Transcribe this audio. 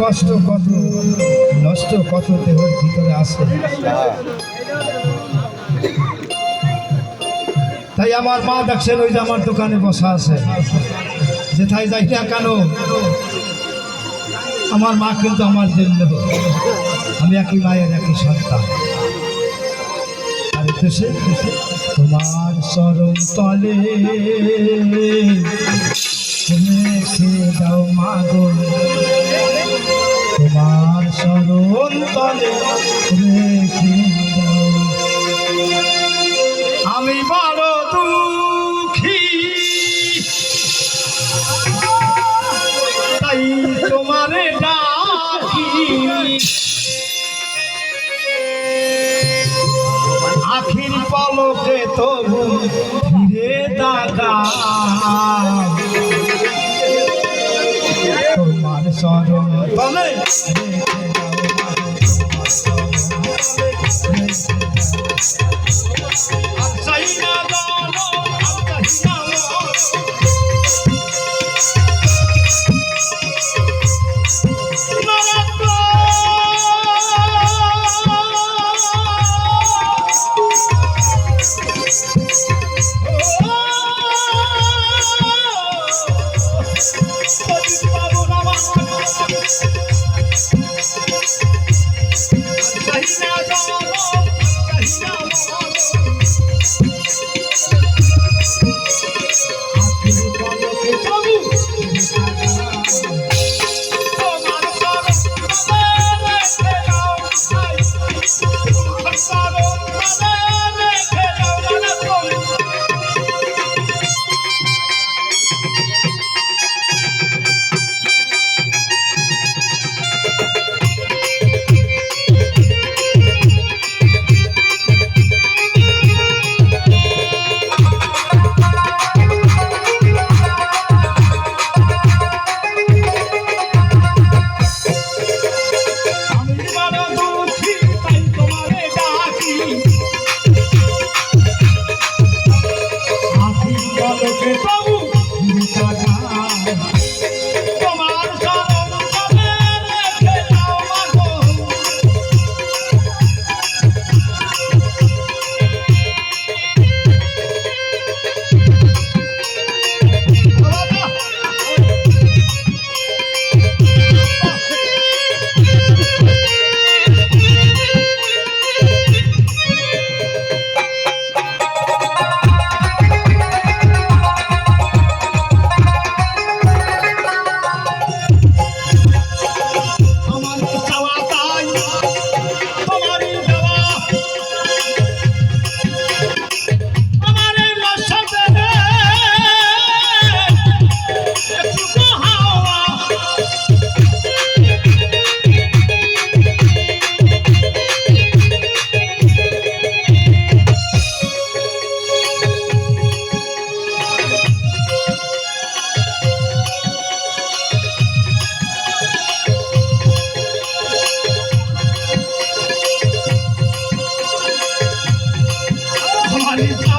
কষ্ট কত, নষ্ট কত দেহের ভিতরে আসে তাই আমার মা দেখছেন, ওই যে আমার দোকানে বসা আছে। যেথায় যাই না কেন, আমার মা কিন্তু আমার জন্য। আমি একই মায়ের একই সন্তান। তোমার চরণ তলে রেখে দাও মাগো তোমার চরণ তলে রেখে আমি বড় দুঃখী। তাই তোমারে ডাকি। আখির পলকে তবু ফিরে তাকা রেখে দাও। Johnny's